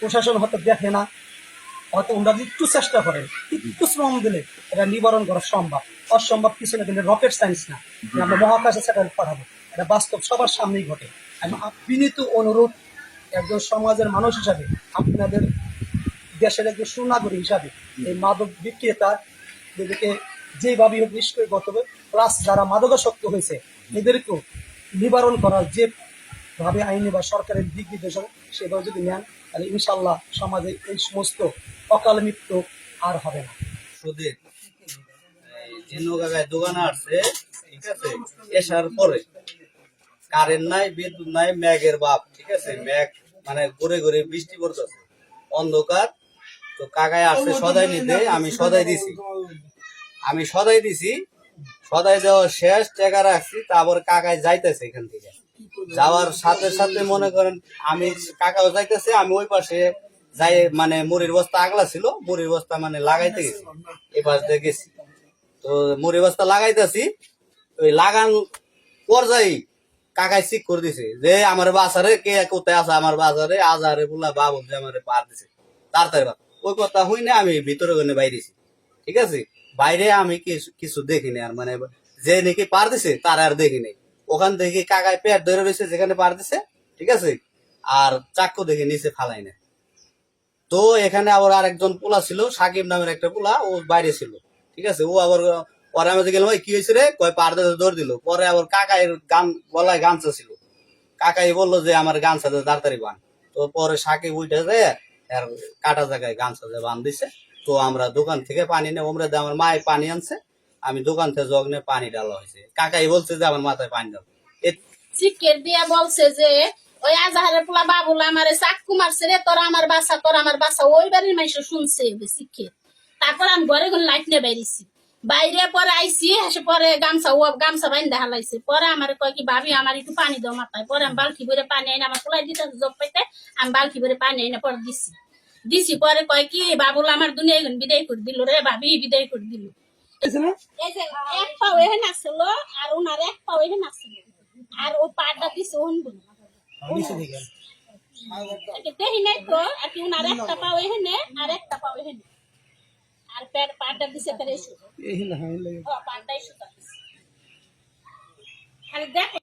প্রশাসন হয়তো দেখে না হয়তো ওনারা যদি একটু চেষ্টা করেন একটু শ্রম দিলে এটা নিবারণ করা সম্ভব। অসম্ভব কিছু না কিন্তু রকেট সায়েন্স না। আমরা মহাকাশে স্যাটেলাইট পাঠাবো। এটা বাস্তব সবার সামনেই ঘটে। আমি বিনীত অনুরোধ একজন সমাজের মানুষ হিসাবে আপনাদের দেশের একজন সুনাগরিক হিসাবে এই মাদক বিক্রেতা এদেরকে যেভাবে হোক করতে হবে প্লাস যারা মাদকাসক্ত হয়েছে এদেরকেও নিবারণ করার যে ভাবে আইনি বা সরকারের দিক নির্দেশনা সেভাবে যদি নেন, তাহলে ইনশাল্লাহ সমাজে এই সমস্ত অকাল মৃত্যু আর হবে না। আসছে, ঠিক আছে, এসার পরে কারেন্ট নাই, বিদ্যুৎ নাই ম্যাগের বাপ, ঠিক আছে ম্যাগ মানে ঘুরে ঘুরে বৃষ্টি পড়তেছে, অন্ধকার, তো কাকায় আসছে সদাই নিতে, আমি সদাই দিছি। আমি সদাই দিছি, সদাই দেওয়া শেষ, টাকা রাখছি, তারপর কাকায় যাইতেছে এখান থেকে। যাওয়ার সাথে সাথে মনে করেন আমি কাকাও যাইতেছে, আমি ওই পাশে যাই মানে মুড়ির বস্তা আগলা ছিল, মুড়ির বস্তা মানে লাগাইতে গেছি, এই পাশ দিয়ে গেছি। তো মুড়ি বস্তা লাগাইতেছি, ওই লাগান পর্যায়ে কাকাই ঠিক করে দিছে, যে আমার বাসারে কে কোথায় আছে, আমার বাজারে আজারে বুলা বাবু যে আমার পার দিছে, তাড়াতাড়ি। ওই কথা হই না আমি ভিতরে ওখানে বাইরেছি ঠিক আছে? বাইরে আমি কিছু দেখিনি আর মানে যে নাকি পার দিছে, তার আর দেখিনি। ওখান থেকে কাকায় পেট ধরে রয়েছে যেখানে পার দিছে, ঠিক আছে? আর চাক্কু দেখে নিচে ফালাই না তো এখানে আবার আরেকজন পোলা ছিল, সাকিব নামের একটা পোলা, ও বাইরে ছিল, ঠিক আছে? ও আবার পরে আমি গেলাম "ওই কি হয়েছে রে? কয় পারদে দৌড় দিল। পরে আবার কাকাই গান গলায় গামছা ছিল। কাকাই বলল যে, আমার গামছা দিয়ে তাড়াতাড়ি বান। তো পরে সাকিব উঠে যায় আর কাটা জায়গায় গামছা দিয়ে বান দিছে। তো আমরা দোকান থেকে পানি নেই ওমরা আমার মায়ে পানি আনছে। আমি দোকান থেকে জগ নিয়ে পানি ডালা হয়েছে। কাকাই বলছে যে আমার মাথায় পানি এ চিকের দিয়া বলছে যে, ওই আজাহারের পোলা বাবুলা আমারে চাক্কু মারছে রে, তোরা আমার বাসা, তোরা আমার বাসা। ওই বাড়ির মানুষ শুনছে শিখে তারপর আমি ঘরে ঘরে লাইট নিয়ে বাইরেছি বাইরে পরে আইসি এসে পরে গামছা, ও গামছা বাইন্দা হালাইছে। পরে আমার কয় কি, ভাবি, আমার একটু পানি দাও মাথায়। পরে আমি বালতি ভরে পানি আইনা আমার পোলাই দিতে জব পাইতে, আমি বালতি ভরে পানি আইনা পরে দিছি। দিছি, পরে কয় কি, বাবুলা আমার দুনিয়া বিদায় করে দিল রে, ভাবি, বিদায় করে দিল। এক পাও এখানে আসলো আর ওনার এক পাও এখানে আসলো আর ও পাটা দিছে ওন দেখি নাই তো আর কি ওনার একটা পাও এখানে আর একটা পাও এখানে আর পেট পাটা দিছে পেরে শুধু ও পাটাই শুধু আর দেখো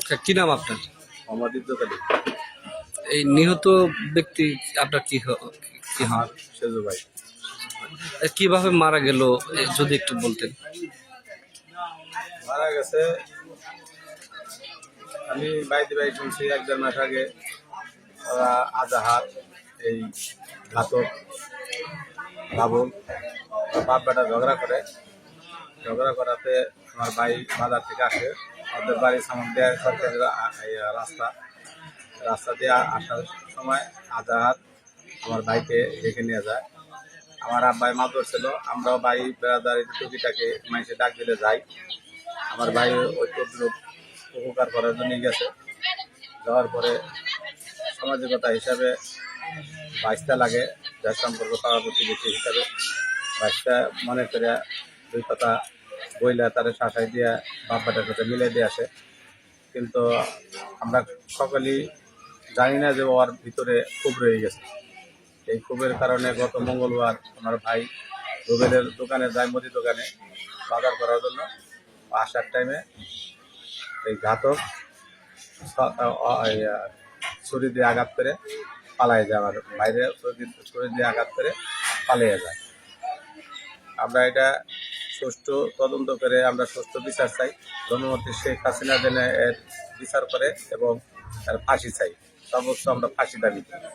আচ্ছা কি নাম আপনার? আমাদের দোকানে এই নিহত ব্যক্তি আপনার কি কি হন? সেজু ভাই। কীভাবে মারা গেল যদি একটু বলতেন। মারা গেছে আমি বাইতে বাড়ি শুনছি এক দেড় মাস আগে ওরা আজাহার এই ঘাতক বাবুল বাপ বেটা ঝগড়া করে। ঝগড়া করাতে আমার ভাই বাজার থেকে আসে। ওদের বাড়ির সামনে দেয় সরকারি রাস্তা। রাস্তা দিয়ে আসার সময় আজাহার আমার ভাইকে ডেকে নিয়ে যায়। আমার আব্বাই মাদর ছিল, আমরাও ভাই বেড়াদারি টুকিটাকে মাইসে ডাক দিলে যাই। আমার ভাই ওই তদ্রুপ উপকার করার জন্য গেছে। যাওয়ার পরে সামাজিকতা হিসাবে বাইশটা লাগে, যার সম্পর্ক পাড়া প্রতিবেশী হিসাবে বাইশটা মনে করে দুই কথা বইলা তারা শাসাই দিয়া বাপ্পাটার সাথে মিলে দিয়ে আসে। কিন্তু আমরা সকলেই জানি না যে ওর ভিতরে খুব রয়ে গেছে। এই ক্ষোভের কারণে গত মঙ্গলবার আমার ভাই রুবেলের দোকানে যায় দোকানে বাজার করার জন্য আসার টাইমে এই ঘাতক ছুরি দিয়ে আঘাত করে পালাই যায় আমার বাইরে ছুরি দিয়ে- আঘাত করে পালিয়ে যায়। আমরা এটা সুষ্ঠু তদন্ত করে আমরা সুষ্ঠু বিচার চাই। ধন্যমন্ত্রী শেখ হাসিনা যেন এর বিচার করে এবং তার ফাঁসি চাই। সর্বোচ্চ আমরা ফাঁসি দাবি করি।